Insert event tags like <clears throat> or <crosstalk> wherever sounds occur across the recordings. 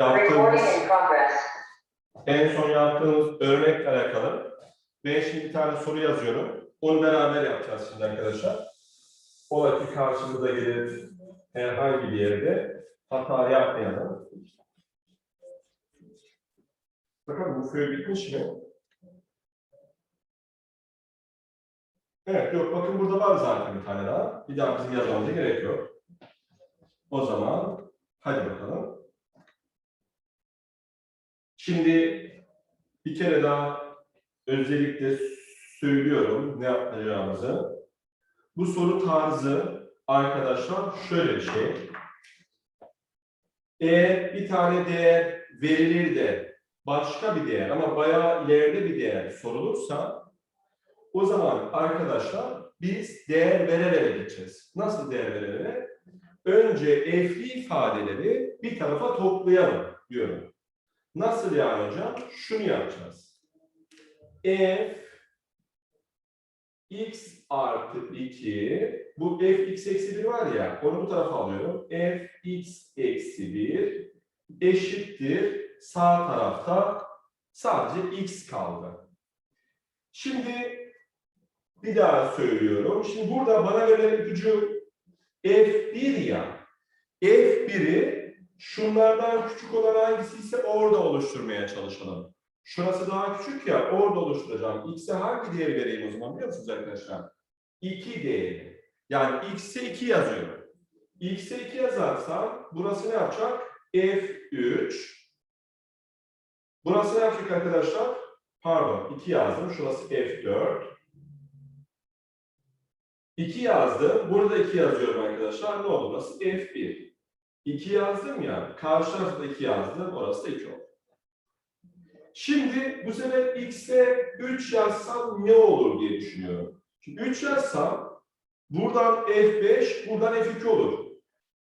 Yaptığımız, en son yaptığımız örnekle alakalı. Ben şimdi bir tane soru yazıyorum. Onu beraber yapacağız şimdi arkadaşlar. Ola ki karşımıza gelir herhangi bir yerde hata yapmayalım. Bakalım bu föy bitmiş mi? Evet, yok bakın burada var zaten bir tane daha. Bir daha bizim yazmamıza gerek yok. O zaman hadi bakalım. Şimdi bir kere daha özellikle söylüyorum ne yapacağımızı. Bu soru tarzı arkadaşlar şöyle bir şey. Eğer bir tane değer verilir de başka bir değer ama bayağı ileride bir değer sorulursa o zaman arkadaşlar biz değer vere vere gideceğiz. Nasıl değer vere? Önce f'li ifadeleri bir tarafa toplayalım diyorum. Nasıl yani hocam? Şunu yapacağız. f x artı 2 bu f x eksi 1 var ya onu bu tarafa alıyorum. f x eksi 1 eşittir sağ tarafta sadece x kaldı. Şimdi bir daha söylüyorum. Şimdi burada bana verilen ipucu F1 ya. F1'i şunlardan küçük olan hangisi ise orada oluşturmaya çalışalım. Şurası daha küçük ya, orada oluşturacağım. X'e hangi değeri vereyim o zaman biliyor musunuz arkadaşlar? 2 değeri. Yani X'e 2 yazıyorum. X'e 2 yazarsam burası ne yapacak? F3. Burası ne yapacak arkadaşlar? Pardon, 2 yazdım. Şurası F4. 2 yazdım. Burada 2 yazıyorum arkadaşlar. Ne oldu? Burası F1. 2 yazdım ya. Karşı tarafta 2 yazdım. Orası da 2 oldu. Şimdi bu sefer x'e 3 yazsam ne olur diye düşünüyorum. Şimdi 3 yazsam buradan F5, buradan F2 olur.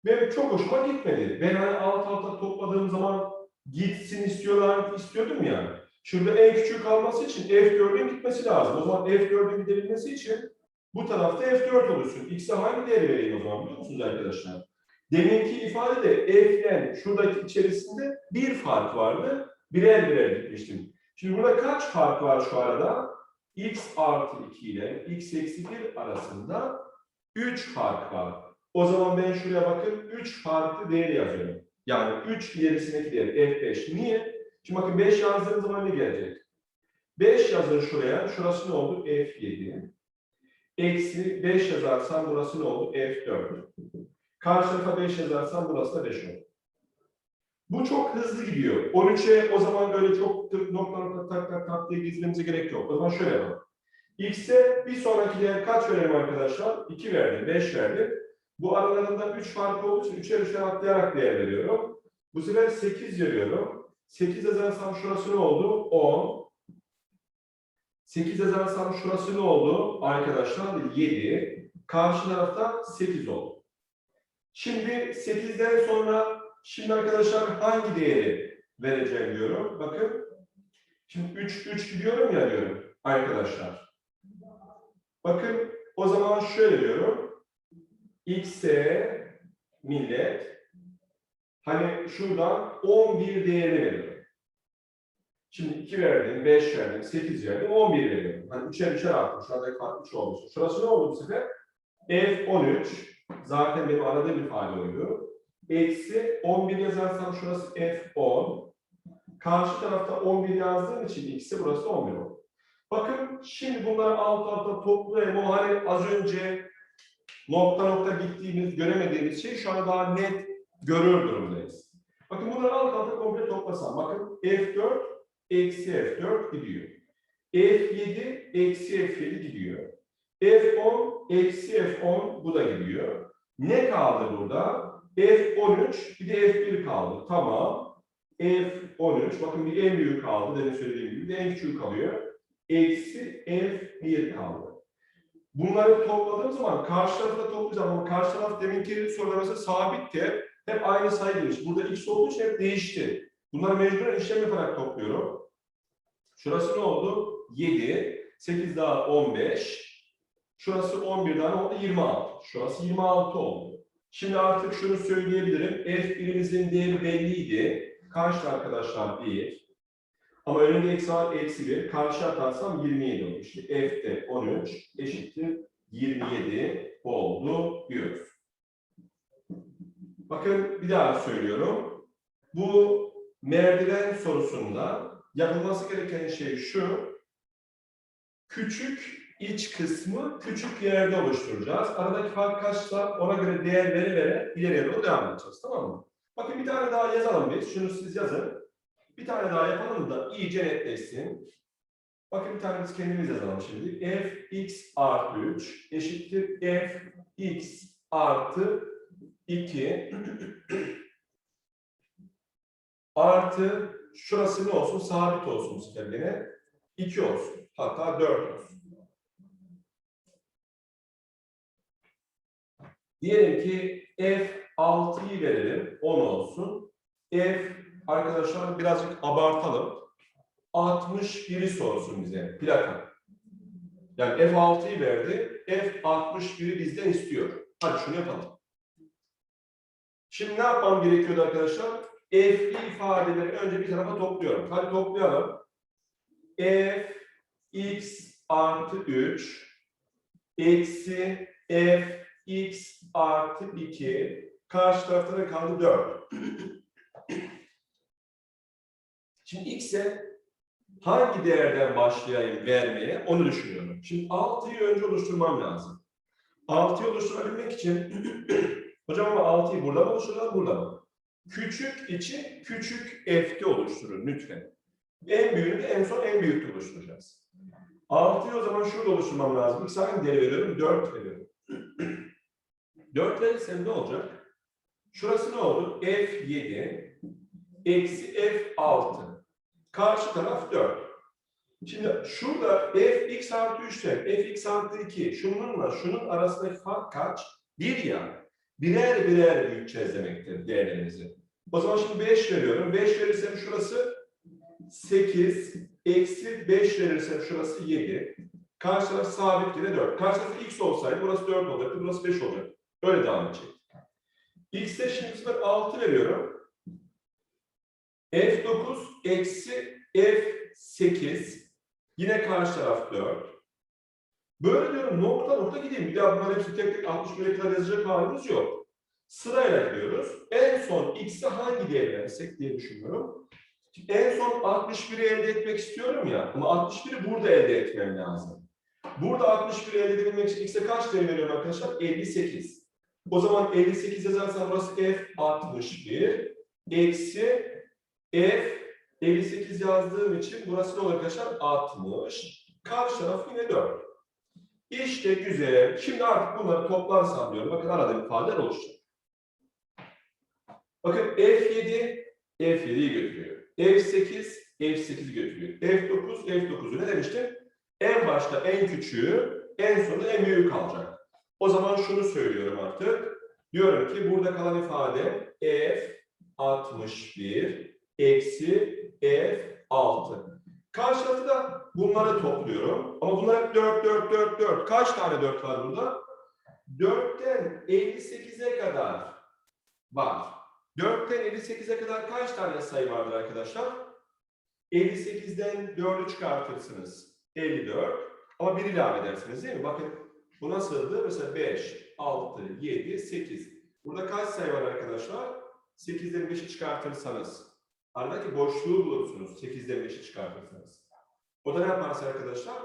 Benim çok hoşuma gitmedi. Ben hani alt alta topladığım zaman gitsin istiyorlar, istiyordum ya. Şurada en küçük kalması için F4'ün gitmesi lazım. O zaman F4'ün gidebilmesi için bu tarafta F4 oluşsun. X'e hangi değeri vereyim o zaman biliyor musunuz arkadaşlar? Deminki ifadede F'den şuradaki içerisinde bir fark vardı. Birer birer gitmiştim. Şimdi burada kaç fark var şu arada? X artı 2 ile X eksi 1 arasında 3 fark var. O zaman ben şuraya bakın 3 farklı değer yazıyorum. Yani 3 ilerisindeki değer F5. Niye? Şimdi bakın 5 yazdığım zaman ne gelecek? 5 yazın şuraya. Şurası ne oldu? F7. Eksi 5 yazarsam burası ne oldu? F4. Karşı tarafa 5 yazarsam burası da 5 oldu. Bu çok hızlı gidiyor. 13'e o zaman böyle çok nokta nokta tak tak tak diye gizlememize gerek yok. O zaman şöyle yapalım. X'e bir sonraki değer kaç verelim arkadaşlar? 2 verdim, 5 verdim. Bu aralarında 3 fark olduğu için 3'er 3'er atlayarak değer veriyorum. Bu sefer 8 veriyorum. 8 yazarsam şurası ne oldu? 10. 8 yazarsam şurası ne oldu? Arkadaşlar 7. Karşı tarafta 8 oldu. Şimdi 8'den sonra şimdi arkadaşlar hangi değeri vereceğim diyorum. Bakın. Şimdi 3 3 gidiyorum ya diyorum arkadaşlar. Bakın o zaman şöyle diyorum. X'e millet hani şuradan 11 değerini veriyorum. Şimdi 2 verdim, 5 verdim, 8 verdim, 11 veriyorum. Hani 3'er 3'er arttı. Şu anda fark 3 olmuş. Şurası ne oldu bu sefer? F13. Zaten benim aradığım ifade oydu. Eksi 11 yazarsam şurası F10. Karşı tarafta 11 yazdığım için x'i burası 11 oldu. Bakın şimdi bunları alt alta toplayayım. O hani az önce nokta nokta gittiğimiz, göremediğimiz şey şu an daha net görür durumdayız. Bakın bunları alt alta komple toplasam. Bakın F4 eksi F4 gidiyor. F7 eksi F7 gidiyor. F10 eksi F10 bu da gidiyor. Ne kaldı burada? F13 bir de F1 kaldı. Tamam. F13 bakın bir en büyük kaldı demin söylediğim gibi de en küçük kalıyor. Eksi F1 kaldı. Bunları topladığım zaman karşı tarafta toplayacağım ama karşı taraf deminki soruda mesela sabitti. Hep aynı sayıymış. Burada x olduğu için hep değişti. Bunları mecburen işlem yaparak topluyorum. Şurası ne oldu? 7. 8 daha 15. Şurası 11 tane oldu 26. Şurası 26 oldu. Şimdi artık şunu söyleyebilirim. F1'imizin değeri belliydi. Kaçtı arkadaşlar? 1. Ama önünde eksi var, eksi 1. Karşı atarsam 27 olur. İşte f de 13 eşittir 27 oldu diyoruz. Bakın bir daha söylüyorum. Bu merdiven sorusunda yapılması gereken şey şu. Küçük iç kısmı küçük yerde oluşturacağız. Aradaki fark kaçsa ona göre değer vere vere ileriye doğru devam edeceğiz. Tamam mı? Bakın bir tane daha yazalım biz. Şunu siz yazın. Bir tane daha yapalım da iyice netleşsin. Bakın bir tane biz kendimiz yazalım şimdi. f x artı 3 eşittir f x artı 2 <clears throat> artı şurası ne olsun? Sabit olsun yine. 2 olsun. Hatta 4 olsun. Diyelim ki f6'yı verelim. 10 olsun. f arkadaşlar birazcık abartalım. 61'i sorsun bize plaka. Yani F6'yı verdi. F61'i bizden istiyor. Hadi şunu yapalım. Şimdi ne yapmam gerekiyordu arkadaşlar? F'li ifadeleri önce bir tarafa topluyorum. Hadi toplayalım. F x artı 3 eksi F x artı 2 karşı tarafta ne kaldı? 4. <clears throat> Şimdi x'e hangi değerden başlayayım vermeye onu düşünüyorum. Şimdi 6'yı önce oluşturmam lazım. 6'yı oluşturabilmek için <clears throat> hocam ama 6'yı burada mı oluşturalım burada mı? Küçük için küçük f'te oluşturun lütfen. En büyüğünü de en son en büyükte oluşturacağız. 6'yı o zaman şurada oluşturmam lazım. X hangi değeri veriyorum? 4 veriyorum. 4 verirsem ne olacak? Şurası ne oldu? F7 eksi F6. Karşı taraf 4. Şimdi şurada f x artı 3 ile f x artı 2 şununla şunun arasındaki fark kaç? 1 ya. Birer birer büyüteceğiz demektir değerlerimizi. O zaman şimdi 5 veriyorum. 5 verirsem şurası 8. Eksi 5 verirsem şurası 7. Karşı taraf sabit yine 4. Karşı taraf x olsaydı burası 4 olacaktı. Burası 5 olacak. Öyle devam edecek. X'e şimdi sefer 6 veriyorum. F9 eksi F8 yine karşı taraf 4. Böyle diyorum nokta nokta gideyim. Bir daha bunların hepsi tek tek 61'e kadar yazacak halimiz yok. Sırayla gidiyoruz. En son x'e hangi değer versek diye düşünüyorum. En son 61'i elde etmek istiyorum ya. Ama 61'i burada elde etmem lazım. Burada 61'i elde edebilmek için x'e kaç değer veriyorum arkadaşlar? 58. O zaman 58 yazarsam burası f 61 eksi f 58 yazdığım için burası ne olur arkadaşlar? 60. Karşı taraf yine 4. İşte güzel. Şimdi artık bunları toplarsam diyorum. Bakın arada ifadeler oluşacak. Bakın F7 F7'yi götürüyor. F8 F8'i götürüyor. F9 F9'u ne demiştim? En başta en küçüğü, en sonunda en büyüğü kalacak. O zaman şunu söylüyorum artık. Diyorum ki burada kalan ifade F 61 eksi F6. Karşı tarafı da bunları topluyorum. Ama bunlar hep 4, 4, 4, 4. Kaç tane 4 var burada? 4'ten 58'e kadar var. 4'ten 58'e kadar kaç tane sayı vardır arkadaşlar? 58'den 4'ü çıkartırsınız. 54. Ama 1 ilave edersiniz değil mi? Bakın bu nasıldı? Mesela 5, 6, 7, 8. Burada kaç sayı var arkadaşlar? 8'den 5'i çıkartırsanız aradaki boşluğu bulursunuz 8'den 5'i çıkartırsanız. O da ne yaparsa arkadaşlar?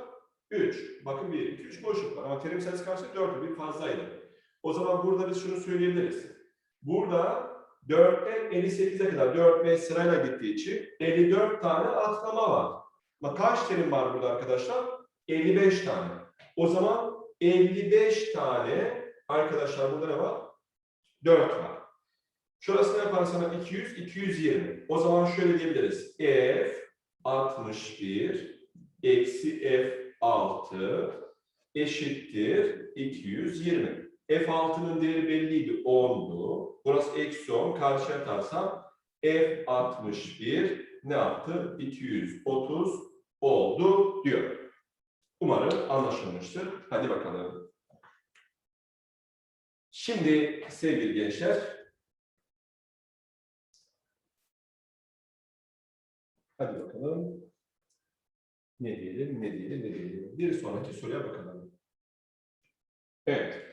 3. Bakın 1, 2, 3 boşluk var. Ama terim sayısı karşı 4'ü bir fazlaydı. O zaman burada biz şunu söyleyebiliriz. Burada 4'ten 58'e kadar 4 ve sırayla gittiği için 54 tane atlama var. Ama kaç terim var burada arkadaşlar? 55 tane. O zaman 55 tane arkadaşlar burada ne var? 4 var. Şurasını yaparsan 200, 220. O zaman şöyle diyebiliriz. F 61 eksi F6 eşittir 220. F6'nın değeri belliydi 10'du. Burası eksi 10. Karşıya atarsam F61 ne yaptı? 230 oldu diyor. Umarım anlaşılmıştır. Hadi bakalım. Şimdi sevgili gençler Hadi bakalım. Ne diyelim, ne diyelim, ne diyelim. Bir sonraki soruya bakalım. Evet.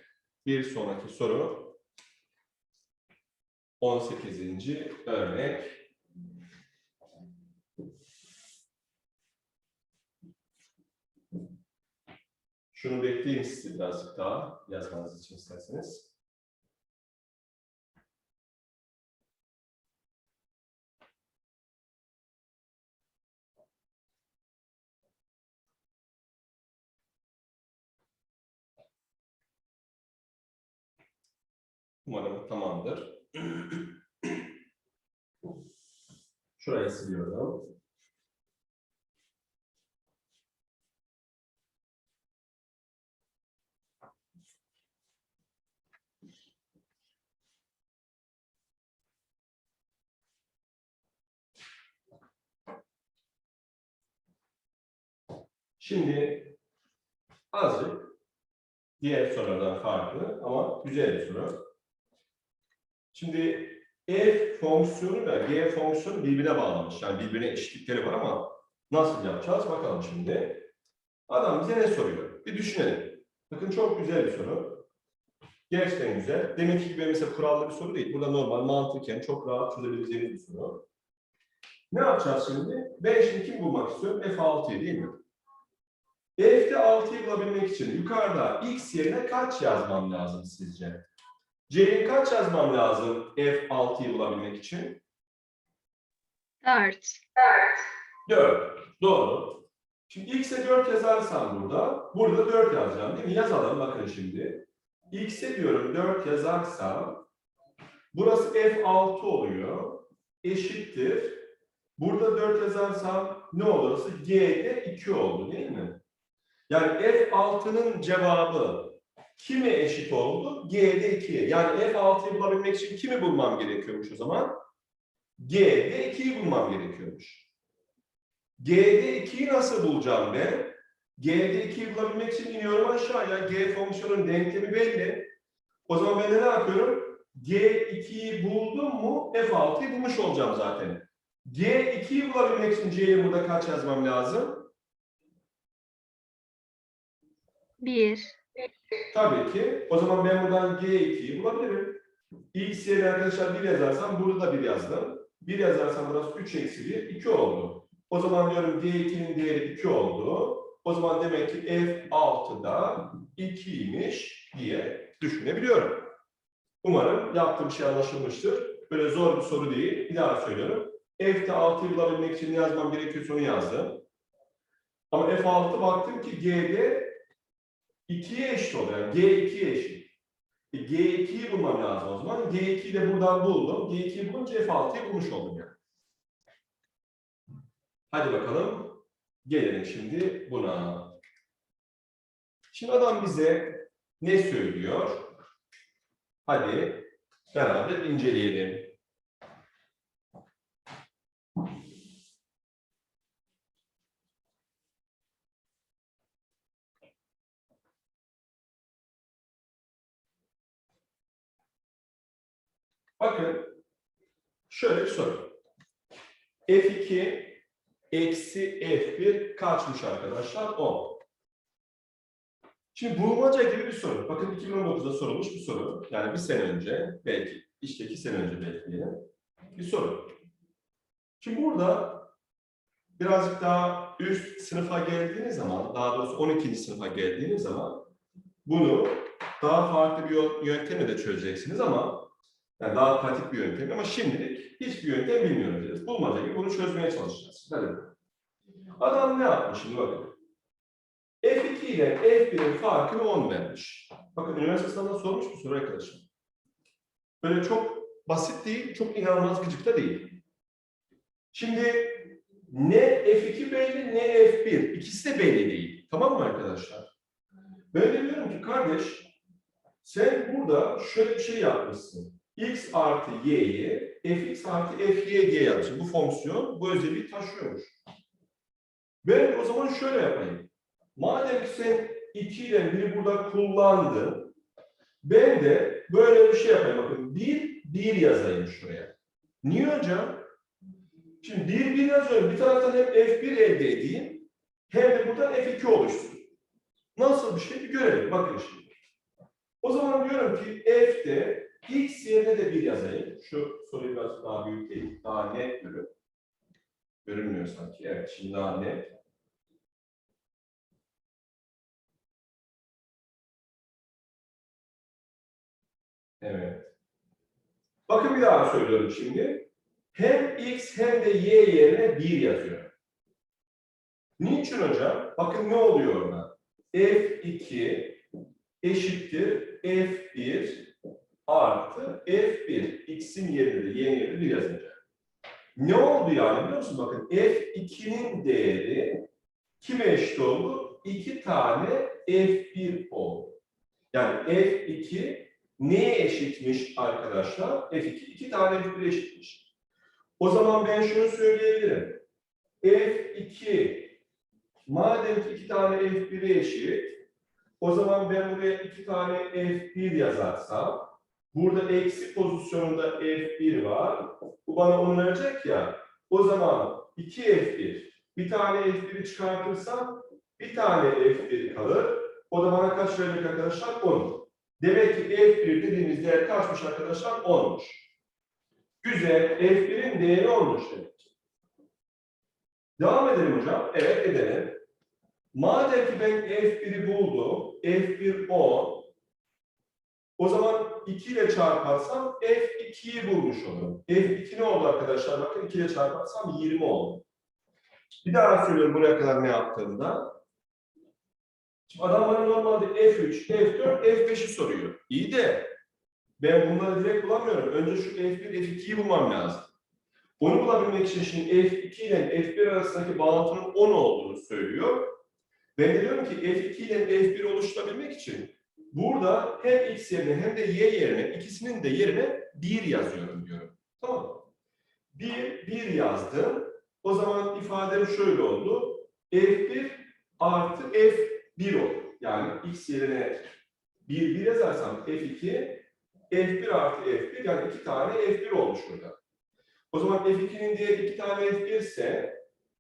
Bir sonraki soru. 18. örnek. Şunu bekleyeyim sizi birazcık daha yazmanız için isterseniz. Umarım tamamdır. <clears throat> Şurayı siliyorum. Şimdi azıcık diğer sorulardan farklı ama güzel bir soru. Şimdi f fonksiyonu ve g fonksiyonu birbirine bağlamış. Yani birbirine eşitlikleri var ama nasıl yapacağız bakalım şimdi. Adam bize ne soruyor? Bir düşünelim. Bakın çok güzel bir soru. Gerçekten güzel. Demek ki mesela kurallı bir soru değil. Burada normal mantıken çok rahat çözebileceğiniz bir soru. Ne yapacağız şimdi? Ben şimdi kim bulmak istiyorum? F6'yı değil mi? F'de 6'yı bulabilmek için yukarıda x yerine kaç yazmam lazım sizce? C'ye kaç yazmam lazım F6'yı bulabilmek için? 4. 4. Doğru. Şimdi x'e 4 yazarsam burada, burada 4 yazacağım değil mi? Yazalım bakın şimdi. x'e diyorum 4 yazarsam, burası F6 oluyor. Eşittir. Burada 4 yazarsam ne olursa G'de 2 oldu değil mi? Yani F6'nın cevabı kime eşit oldu? G'de 2'ye. Yani F6'yı bulabilmek için kimi bulmam gerekiyormuş o zaman? G'de 2'yi bulmam gerekiyormuş. G'de 2'yi nasıl bulacağım ben? G'de 2'yi bulabilmek için iniyorum aşağıya. G fonksiyonun denklemi belli. O zaman ben de ne yapıyorum? G2'yi buldum mu F6'yı bulmuş olacağım zaten. G2'yi bulabilmek için C'ye burada kaç yazmam lazım? 1. Tabii ki. O zaman ben buradan G2'yi bulabilirim. X yerine arkadaşlar 1 yazarsam burada da 1 yazdım. 1 yazarsam burası 3 eksi 1, 2 oldu. O zaman diyorum G2'nin değeri 2 oldu. O zaman demek ki F6'da 2'ymiş diye düşünebiliyorum. Umarım yaptığım şey anlaşılmıştır. Böyle zor bir soru değil. Bir daha söylüyorum. F'de 6'yı bulabilmek için ne yazmam gerekiyorsa onu yazdım. Ama F6 baktım ki G'de 2'ye eşit oluyor. Yani G2'ye eşit. E, G2'yi bulmam lazım o zaman. G2'yi de buradan buldum. G2'yi bulunca F6'yı bulmuş oldum yani. Hadi bakalım. Gelelim şimdi buna. Şimdi adam bize ne söylüyor? Hadi beraber inceleyelim. Bakın şöyle bir soru. F2 eksi F1 kaçmış arkadaşlar? 10. Şimdi bulmaca gibi bir soru. Bakın 2019'da sorulmuş bir soru. Yani bir sene önce, belki işte iki sene önce belki diyelim. Bir soru. Şimdi burada birazcık daha üst sınıfa geldiğiniz zaman, daha doğrusu 12. sınıfa geldiğiniz zaman bunu daha farklı bir yöntemle de çözeceksiniz ama yani daha pratik bir yöntem ama şimdilik hiçbir yöntem bilmiyoruz. Bulmaca gibi bunu çözmeye çalışacağız. Hadi. Adam ne yapmış şimdi bakın. F2 ile F1'in farkını 10 vermiş. Bakın üniversite sınavında sormuş bir soru arkadaşlar. Böyle çok basit değil, çok inanılmaz gıcık da değil. Şimdi ne F2 belli ne F1. İkisi de belli değil. Tamam mı arkadaşlar? Ben de diyorum ki kardeş sen burada şöyle bir şey yapmışsın. X artı y'yi fx artı fyg yapmışsın. Bu fonksiyon bu özelliği taşıyormuş. Ben o zaman şöyle yapayım. Madem ki sen 2 ile 1'i burada kullandın, ben de böyle bir şey yapayım. Bakın 1, 1 yazayım şuraya. Niye hocam? Şimdi 1, 1 yazıyorum. Bir taraftan hem F1 elde edeyim hem de buradan F2 oluşsun. Nasıl bir şey bir görelim. Bakın şimdi. O zaman diyorum ki F'de X yerine de 1 yazayım. Şu soruyu biraz daha büyüteyim. Daha net görün. Görünmüyor sanki. Evet şimdi daha net. Evet. Bakın bir daha söylüyorum şimdi. Hem x hem de y yerine 1 yazıyorum. Niçin hocam? Bakın ne oluyor orada? f2 eşittir f1 artı f1. x'in yerine de y'nin yerine 1 yazınca. Ne oldu yani biliyor musun? Bakın f2'nin değeri kime eşit oldu? 2 tane f1 oldu. Yani f2 neye eşitmiş arkadaşlar? F2 iki tane F1 eşitmiş. O zaman ben şunu söyleyebilirim. F2 madem ki iki tane F1'e eşit o zaman ben buraya iki tane F1 yazarsam burada eksi pozisyonunda F1 var. Bu bana onu verecek ya. O zaman 2 F1 bir tane F1'i çıkartırsam bir tane F1 kalır. O da bana kaç verecek arkadaşlar? 10. Demek ki F1 dediğimiz değer kaçmış arkadaşlar? 10'muş. Güzel. F1'in değeri 10'muş demek ki. Devam edelim hocam. Evet edelim. Madem ki ben F1'i buldum. F1 10. O zaman 2 ile çarparsam F2'yi bulmuş olurum. F2 ne oldu arkadaşlar? Bakın 2 ile çarparsam 20 oldu. Bir daha söylüyorum buraya kadar ne yaptığımda. Şimdi adam bana normalde F3, F4, F5'i soruyor. İyi de ben bunları direkt bulamıyorum. Önce şu F1, F2'yi bulmam lazım. Onu bulabilmek için şimdi F2 ile F1 arasındaki bağıntının 10 olduğunu söylüyor. Ben diyorum ki F2 ile F1 oluşturabilmek için burada hem X yerine hem de Y yerine ikisinin de yerine 1 yazıyorum diyorum. Tamam mı? 1, 1 yazdım. O zaman ifadem şöyle oldu. F1 artı F1 olur. Yani X yerine 1, 1 yazarsam F2, F1 artı F1 yani 2 tane F1 olmuş burada. O zaman F2'nin değeri 2 tane F1 ise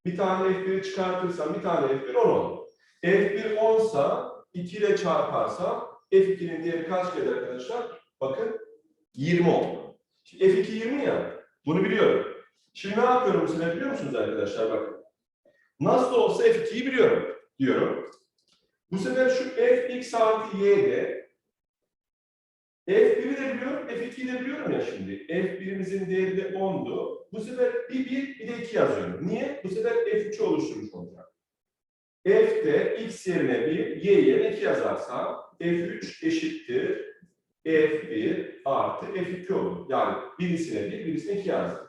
bir tane F1'i çıkartırsam bir tane F1 10 olur. F1 10 sa 2 ile çarparsam F2'nin değeri kaç gelir arkadaşlar? Bakın 20 oldu. Şimdi F2 20 ya. Bunu biliyorum. Şimdi ne yapıyorum bu sefer biliyor musunuz arkadaşlar? Bakın. Nasıl olsa F2'yi biliyorum diyorum. Bu sefer şu Fx artı y'de F1'i de biliyorum, F2'yi de biliyorum ya şimdi. F1'imizin değeri de 10'du. Bu sefer bir 1, bir de 2 yazıyorum. Niye? Bu sefer F3'ü oluşturmuş olacak. F'de x yerine 1, y yerine 2 yazarsam F3 eşittir F1 artı F2 olur. Yani birisine 1, birisine 2 yazdım.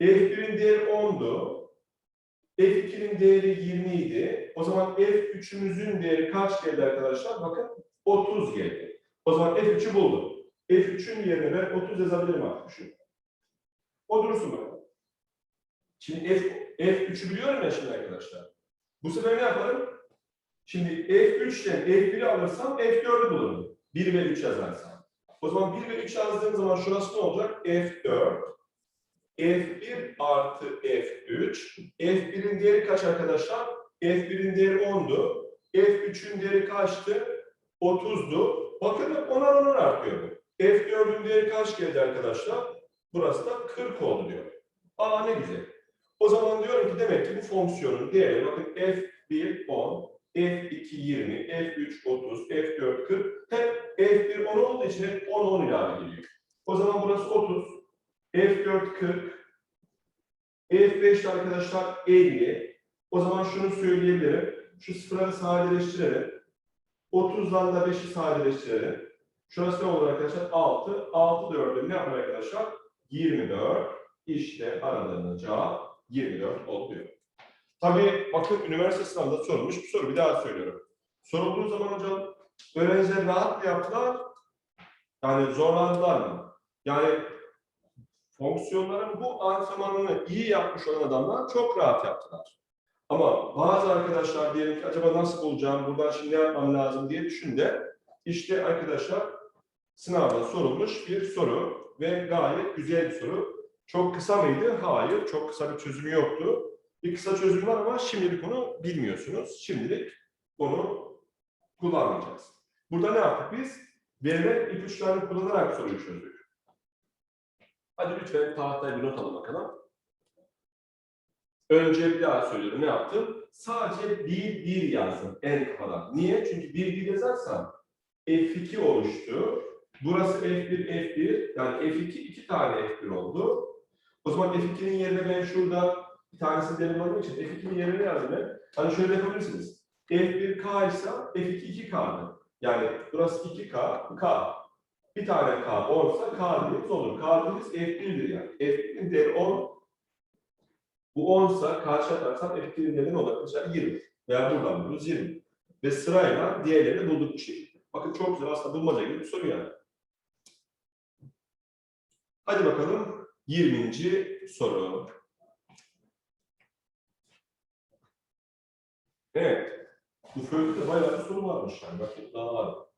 F1'in değeri 10'du. F2'nin değeri 20 idi. O zaman F3'ümüzün değeri kaç geldi arkadaşlar? Bakın 30 geldi. O zaman F3'ü buldum. F3'ün yerine ben 30 yazabilirim artık. Şu. O dursun bakalım. Şimdi F, F3'ü biliyorum ya şimdi arkadaşlar. Bu sefer ne yaparım? Şimdi F3'ten F1'i alırsam F4'ü bulurum. 1 ve 3 yazarsam. O zaman 1 ve 3 yazdığım zaman şurası ne olacak? F4. F1 artı F3. F1'in değeri kaç arkadaşlar? F1'in değeri 10'du. F3'ün değeri kaçtı? 30'du. Bakın hep 10'ar 10'ar artıyor. F4'ün değeri kaç geldi arkadaşlar? Burası da 40 oldu diyor. Aa ne güzel. O zaman diyorum ki demek ki bu fonksiyonun değeri bakın F1 10, F2 20, F3 30, F4 40. Hep F1 10 olduğu için hep 10 10 ilave geliyor. O zaman burası 30, F4 40, F5 arkadaşlar 50. O zaman şunu söyleyebilirim. Şu sıfırları sadeleştirelim. 30'dan da 5'i sadeleştirelim. Şurası ne olur arkadaşlar? 6. 6 4'ü ne yapar arkadaşlar? 24. İşte aradığınız cevap 24 oluyor. Tabii bakın üniversite sınavında sorulmuş bir soru. Bir daha söylüyorum. Sorulduğu zaman hocam öğrenciler rahat mı yaptılar? Yani zorlandılar mı? Yani fonksiyonların bu antrenmanını iyi yapmış olan adamlar çok rahat yaptılar. Ama bazı arkadaşlar diyelim ki acaba nasıl bulacağım, buradan şimdi ne yapmam lazım diye düşünde işte arkadaşlar sınavda sorulmuş bir soru ve gayet güzel bir soru. Çok kısa mıydı? Hayır. Çok kısa bir çözümü yoktu. Bir kısa çözüm var ama şimdilik onu bilmiyorsunuz. Şimdilik onu kullanmayacağız. Burada ne yaptık biz? Verilen ipuçlarını kullanarak soruyu çözdük. Hadi lütfen tahtaya bir not alın bakalım. Önce bir daha söylüyorum. Ne yaptım? Sadece bir bir yazdım en kafadan. Niye? Çünkü bir bir yazarsam F2 oluştu. Burası F1, F1. Yani F2 iki tane F1 oldu. O zaman F2'nin yerine ben şurada bir tanesini olduğum için F2'nin yerine yazdım ben. Hani şöyle yapabilirsiniz. F1 K ise F2 2K'dı. Yani burası 2K, K. Bir tane K olsa K dediğimiz olur. K dediğimiz F1'dir yani. F1'in değeri 10. Bu 10 ise karşı atarsam F1'in değeri ne? Arkadaşlar 20. Veya buradan buluruz 20. Ve sırayla diğerlerini bulduk bu şekilde. Bakın çok güzel aslında bulmaca gibi bir soru yani. Hadi bakalım 20. soru. Evet. Bu föyde bayağı bir soru varmış yani. Bakın daha var.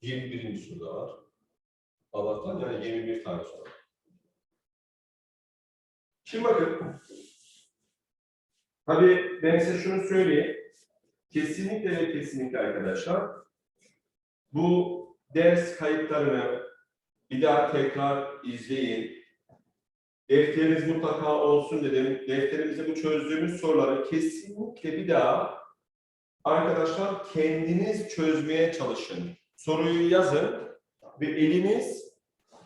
21. soruda var. Allah'tan yani 21 tane soru. Şimdi bakın. Tabii ben size şunu söyleyeyim. Kesinlikle ve kesinlikle arkadaşlar bu ders kayıtlarını bir daha tekrar izleyin. Defteriniz mutlaka olsun dedim. Defterimizde bu çözdüğümüz soruları kesinlikle bir daha arkadaşlar kendiniz çözmeye çalışın. Soruyu yazın ve eliniz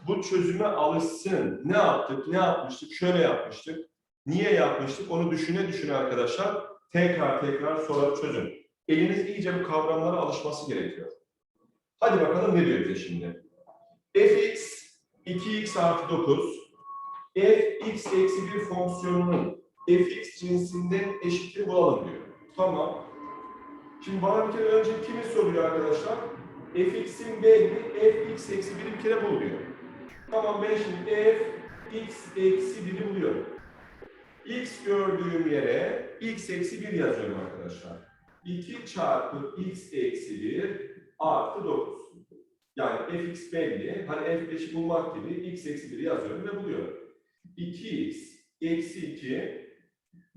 bu çözüme alışsın. Ne yaptık, ne yapmıştık, şöyle yapmıştık, niye yapmıştık onu düşüne düşüne arkadaşlar tekrar tekrar soruları çözün. Eliniz iyice bu kavramlara alışması gerekiyor. Hadi bakalım ne diyor şimdi? fx 2x artı 9 fx eksi 1 fonksiyonunun fx cinsinden eşittir bulalım diyor. Tamam. Şimdi bana bir kere önce kimi soruyor arkadaşlar? fx'in belli, fx eksi 1'i bir kere bul diyor. Tamam ben şimdi fx eksi 1'i buluyorum. x gördüğüm yere x eksi 1 yazıyorum arkadaşlar. 2 çarpı x eksi 1 artı 9. Yani fx belli. Hani f5'i bulmak gibi x eksi 1'i yazıyorum ve buluyorum. 2x eksi 2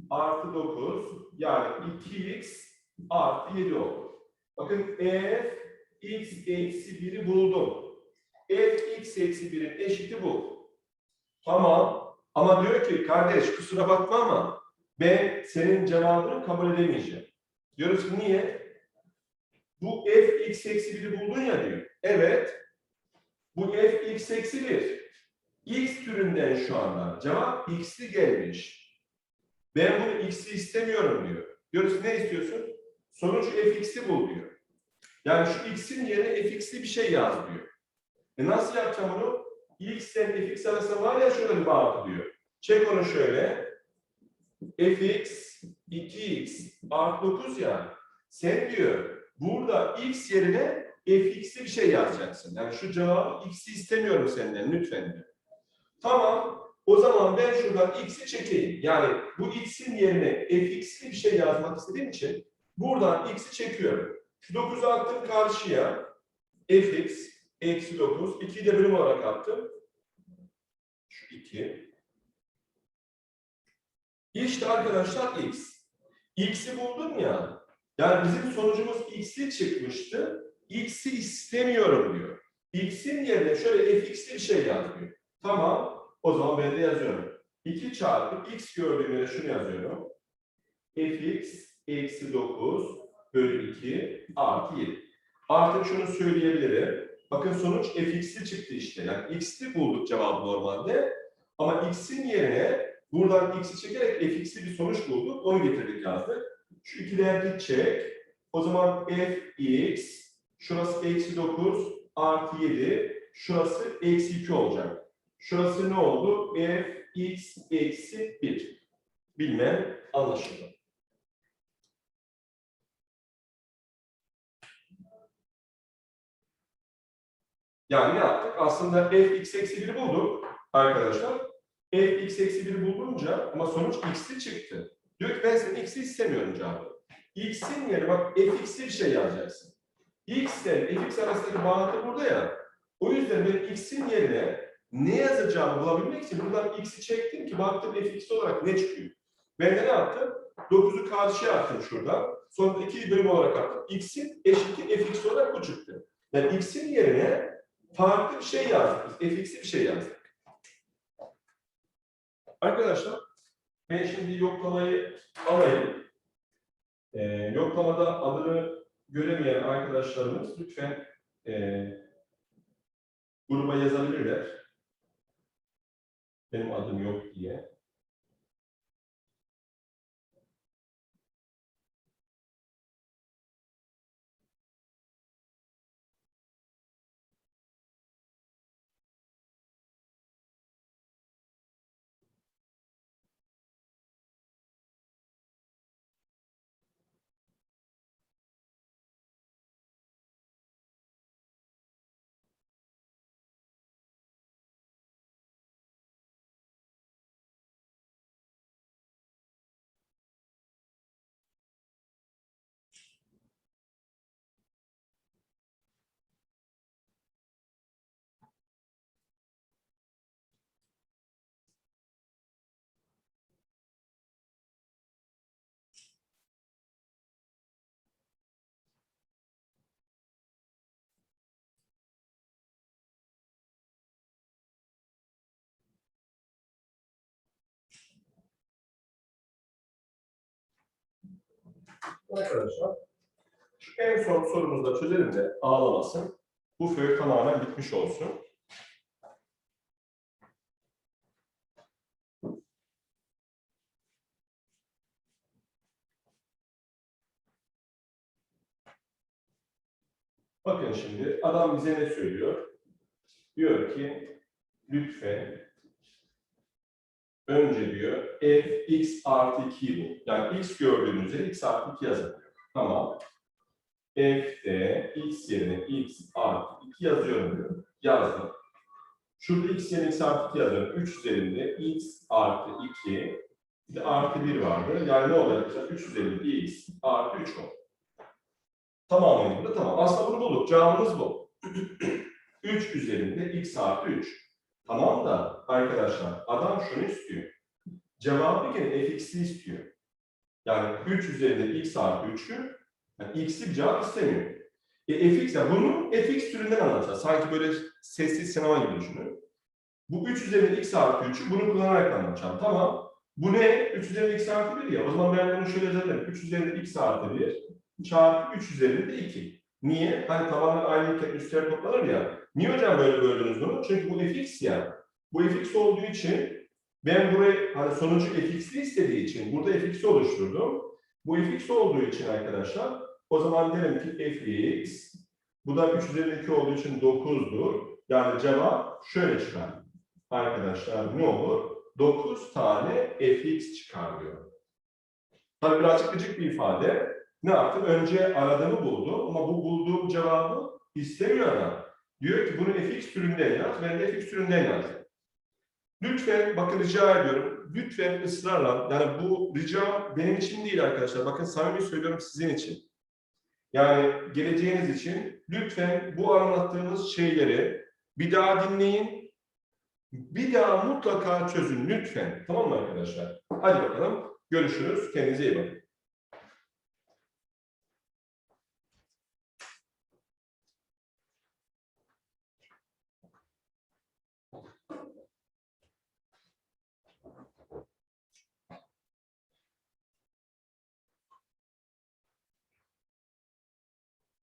artı 9 yani 2x artı 7 oldu. Bakın f x eksi 1'i buldum. f x eksi 1'in eşiti bu. Tamam. Ama diyor ki kardeş kusura bakma ama ben senin cevabını kabul edemeyeceğim. Diyoruz ki niye? Bu f x eksi 1'i buldun ya diyor. Evet. Bu f x eksi 1. X türünden şu anda. Cevap x'li gelmiş. Ben bunu x'li istemiyorum diyor. Diyoruz ne istiyorsun? Sonuç fx'li bul diyor. Yani şu x'in yerine fx'li bir şey yaz diyor. E nasıl yapacağım bunu? x ile fx arasında var ya şurada bir bağıntı diyor. Çek onu şöyle. fx 2x artı 9 ya. Sen diyor burada x yerine fx'li bir şey yazacaksın. Yani şu cevabı x'i istemiyorum senden lütfen diyor. Tamam. O zaman ben şuradan x'i çekeyim. Yani bu x'in yerine fx'li bir şey yazmak istediğim için buradan x'i çekiyorum. Şu 9'u attım karşıya. fx eksi 9. 2'yi de bölüm olarak attım. Şu 2. İşte arkadaşlar x. x'i buldum ya. Yani bizim sonucumuz x'li çıkmıştı. x'i istemiyorum diyor. x'in yerine şöyle fx'li bir şey yaz diyor. Tamam. O zaman ben de yazıyorum. 2 çarpı x gördüğüm yere şunu yazıyorum. fx eksi 9 bölü 2 artı 7. Artık şunu söyleyebilirim. Bakın sonuç fx'li çıktı işte. Yani x'li bulduk cevabı normalde. Ama x'in yerine buradan x'i çekerek fx'li bir sonuç bulduk. Onu getirdik yazdık. Şu ikiler gidecek. O zaman fx şurası eksi 9 artı 7 şurası eksi 2 olacak. Şurası ne oldu? fx eksi 1. Bilmem anlaşıldı. Yani ne yaptık? Aslında fx eksi 1'i bulduk arkadaşlar. fx eksi 1'i bulunca ama sonuç x'li çıktı. Diyor ki ben senin x'i istemiyorum cevabı. x'in yerine bak fx'li bir şey yazacaksın. x ile fx arasındaki bağıntı burada ya. O yüzden ben x'in yerine ne yazacağımı bulabilmek için buradan x'i çektim ki baktım fx olarak ne çıkıyor. Ben de ne yaptım? 9'u karşıya attım şuradan. Sonra da 2'yi bölüm olarak attım. x'in eşittir fx olarak bu çıktı. Yani x'in yerine farklı bir şey yazdık. Fx'i bir şey yazdık. Arkadaşlar ben şimdi yoklamayı alayım. Ee, yoklamada adını göremeyen arkadaşlarımız lütfen e, gruba yazabilirler. Benim adım yok diye. Arkadaşlar şu en son sorumuzu da çözelim de ağlamasın. Bu föy tamamen bitmiş olsun. Bakın şimdi adam bize ne söylüyor? Diyor ki lütfen önce diyor f x artı 2 bu. Yani x gördüğünüz yere x artı 2 yazın. Tamam. F'de x yerine x artı 2 yazıyorum diyor. Yazdım. Şurada x yerine x artı 2 yazıyorum. 3 üzerinde x artı 2 bir de artı 1 vardı. Yani ne olacak? Mesela 3 üzerinde x artı 3 oldu. Tamamıyla burada tamam. Aslında bunu bulduk. Cevabımız bu. <clears throat> 3 üzerinde x artı 3. Tamam da arkadaşlar adam şunu istiyor. Cevabı gene fx'i istiyor. Yani 3 üzerinde x artı 3'ü yani x'li bir cevap istemiyor. E fx yani bunu fx türünden anlatacağız. Sanki böyle sessiz sinema gibi düşünün. Bu 3 üzerinde x artı 3'ü bunu kullanarak anlatacağım. Tamam. Bu ne? 3 üzerinde x artı 1 ya. O zaman ben bunu şöyle yazarım. 3 üzerinde x artı 1 çarpı 3 üzerinde 2. Niye? Hani tabanlar aynı üstler toplanır ya. Niye hocam böyle böldünüz bunu? Çünkü bu fx ya. Bu fx olduğu için ben burayı hani sonucu fx'li istediği için burada fx'i oluşturdum. Bu fx olduğu için arkadaşlar o zaman derim ki fx bu da 3 üzerinde 2 olduğu için 9'dur. Yani cevap şöyle çıkar. Arkadaşlar ne olur? 9 tane fx çıkar diyor. Tabii birazcık gıcık bir ifade. Ne yaptım? Önce aradığımı buldum ama bu bulduğum cevabı istemiyor adam. Diyor ki bunu fx türünden yaz. Ben de fx türünden yazdım. Lütfen bakın rica ediyorum. Lütfen ısrarla yani bu rica benim için değil arkadaşlar. Bakın samimi söylüyorum sizin için. Yani geleceğiniz için lütfen bu anlattığımız şeyleri bir daha dinleyin. Bir daha mutlaka çözün lütfen. Tamam mı arkadaşlar? Hadi bakalım. Görüşürüz. Kendinize iyi bakın.